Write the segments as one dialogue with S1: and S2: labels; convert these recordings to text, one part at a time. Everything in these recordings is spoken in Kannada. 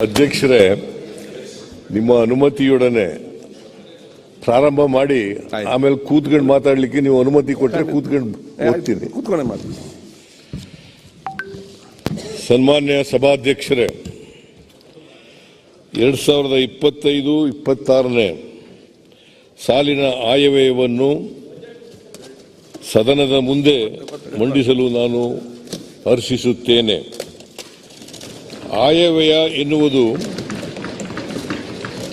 S1: ಅಧ್ಯಕ್ಷರೇ ನಿಮ್ಮ ಅನುಮತಿಯೊಡನೆ ಪ್ರಾರಂಭ ಮಾಡಿ ಆಮೇಲೆ ಕೂತ್ಕೊಂಡು ಮಾತಾಡ್ಲಿಕ್ಕೆ ನೀವು ಅನುಮತಿ ಕೊಟ್ಟರೆ ಕೂತ್ಕೊಂಡು
S2: ಹೋಗ್ತೀನಿ
S1: ಸನ್ಮಾನ್ಯ ಸಭಾಧ್ಯಕ್ಷರೇ ಎರಡ್ ಸಾವಿರದ ಇಪ್ಪತ್ತೈದು ಇಪ್ಪತ್ತಾರನೇ ಸಾಲಿನ ಆಯವ್ಯಯವನ್ನು ಸದನದ ಮುಂದೆ ಮಂಡಿಸಲು ನಾನು ಹರ್ಷಿಸುತ್ತೇನೆ. ಆಯವ್ಯಯ ಎನ್ನುವುದು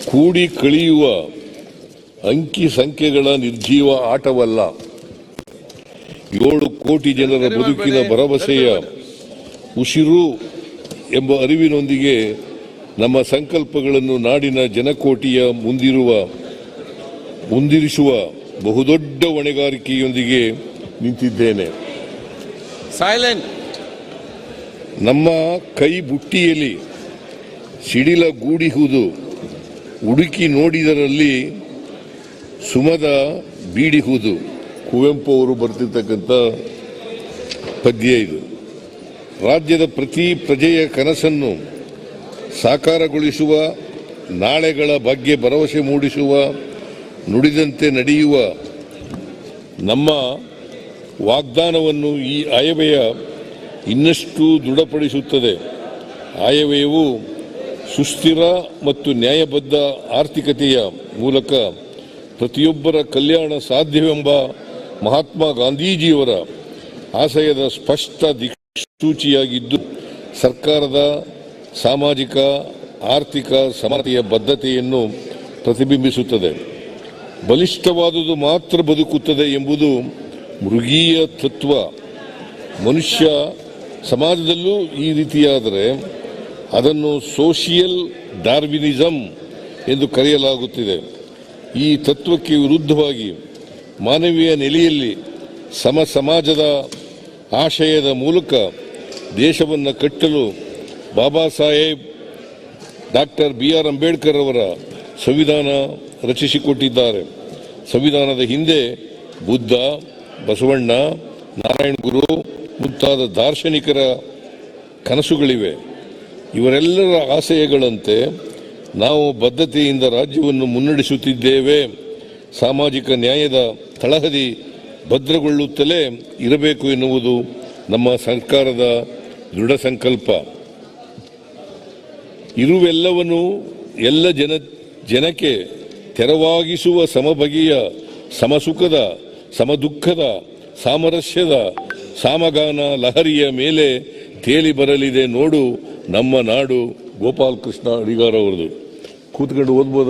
S1: ಕೂಡಿ ಕಳೆಯುವ ಅಂಕಿ ಸಂಖ್ಯೆಗಳ ನಿರ್ಜೀವ ಆಟವಲ್ಲ. ಏಳು ಕೋಟಿ ಜನರ ಬದುಕಿನ ಭರವಸೆಯ ಉಸಿರು ಎಂಬ ಅರಿವಿನೊಂದಿಗೆ ನಮ್ಮ ಸಂಕಲ್ಪಗಳನ್ನು ನಾಡಿನ ಜನಕೋಟಿಯ ಮುಂದಿರುವ ಮುಂದಿರಿಸುವ ಬಹುದೊಡ್ಡ ಹೊಣೆಗಾರಿಕೆಯೊಂದಿಗೆ ನಿಂತಿದ್ದೇನೆ.
S2: ಸೈಲೆಂಟ್
S1: ನಮ್ಮ ಕೈ ಬುಟ್ಟಿಯಲ್ಲಿ ಸಿಡಿಲ ಗೂಡಿಹುದು ಹುಡುಕಿ ನೋಡಿದರಲ್ಲಿ ಸುಮದ ಬೀಡಿಹುದು ಕುವೆಂಪು ಅವರು ಬರ್ತಿರ್ತಕ್ಕಂಥ ಪದ್ಯ ಇದು. ರಾಜ್ಯದ ಪ್ರತಿ ಪ್ರಜೆಯ ಕನಸನ್ನು ಸಾಕಾರಗೊಳಿಸುವ ನಾಳೆಗಳ ಬಗ್ಗೆ ಭರವಸೆ ಮೂಡಿಸುವ ನುಡಿದಂತೆ ನಡೆಯುವ ನಮ್ಮ ವಾಗ್ದಾನವನ್ನು ಈ ಆಯವ್ಯಯ ಇನ್ನಷ್ಟು ದೃಢಪಡಿಸುತ್ತದೆ. ಆಯವ್ಯಯವು ಸುಸ್ಥಿರ ಮತ್ತು ನ್ಯಾಯಬದ್ಧ ಆರ್ಥಿಕತೆಯ ಮೂಲಕ ಪ್ರತಿಯೊಬ್ಬರ ಕಲ್ಯಾಣ ಸಾಧ್ಯವೆಂಬ ಮಹಾತ್ಮ ಗಾಂಧೀಜಿಯವರ ಆಶಯದ ಸ್ಪಷ್ಟ ದಿಕ್ಸೂಚಿಯಾಗಿದ್ದು, ಸರ್ಕಾರದ ಸಾಮಾಜಿಕ, ಆರ್ಥಿಕ ಸಮತೆಯ ಬದ್ಧತೆಯನ್ನು ಪ್ರತಿಬಿಂಬಿಸುತ್ತದೆ. ಬಲಿಷ್ಠವಾದುದು ಮಾತ್ರ ಬದುಕುತ್ತದೆ ಎಂಬುದು ಮೃಗೀಯ ತತ್ವ. ಮನುಷ್ಯ ಸಮಾಜದಲ್ಲೂ ಈ ರೀತಿಯಾದರೆ ಅದನ್ನು ಸೋಷಿಯಲ್ ಡಾರ್ವಿನಿಸಂ ಎಂದು ಕರೆಯಲಾಗುತ್ತಿದೆ. ಈ ತತ್ವಕ್ಕೆ ವಿರುದ್ಧವಾಗಿ ಮಾನವೀಯ ನೆಲೆಯಲ್ಲಿ ಸಮ ಸಮಾಜದ ಆಶಯದ ಮೂಲಕ ದೇಶವನ್ನು ಕಟ್ಟಲು Baba Saheb doctor B R Ambedkar ಅವರ ಸಂವಿಧಾನ ರಚಿಸಿಕೊಟ್ಟಿದ್ದಾರೆ. ಸಂವಿಧಾನದ ಹಿಂದೆ ಬುದ್ಧ, ಬಸವಣ್ಣ ನಾರಾಯಣ ಗುರು ಮುಂತಾದ ದಾರ್ಶನಿಕರ ಕನಸುಗಳಿವೆ. ಇವರೆಲ್ಲರ ಆಶಯಗಳಂತೆ ನಾವು ಬದ್ಧತೆಯಿಂದ ರಾಜ್ಯವನ್ನು ಮುನ್ನಡೆಸುತ್ತಿದ್ದೇವೆ. ಸಾಮಾಜಿಕ ನ್ಯಾಯದ ತಳಹದಿ ಭದ್ರಗೊಳ್ಳುತ್ತಲೇ ಇರಬೇಕು ಎನ್ನುವುದು ನಮ್ಮ ಸರ್ಕಾರದ ದೃಢ ಸಂಕಲ್ಪ. ಇರುವೆಲ್ಲವನ್ನೂ ಎಲ್ಲ ಜನ, ಜನಕ್ಕೆ ತೆರವಾಗಿಸುವ ಸಮಬಗೆಯ ಸಮಸುಖದ, ಸಮದುಃಖದ, ಸಾಮರಸ್ಯದ ಸಾಮಗಾನ ಲಹರಿಯ ಮೇಲೆ ತೇಲಿ ಬರಲಿದೆ ನೋಡು ನಮ್ಮ ನಾಡು ಗೋಪಾಲ್ ಕೃಷ್ಣ ಅಡಿಗಾರ್ ಅವರದು ಕೂತ್ಕೊಂಡು ಓದ್ಬೋದ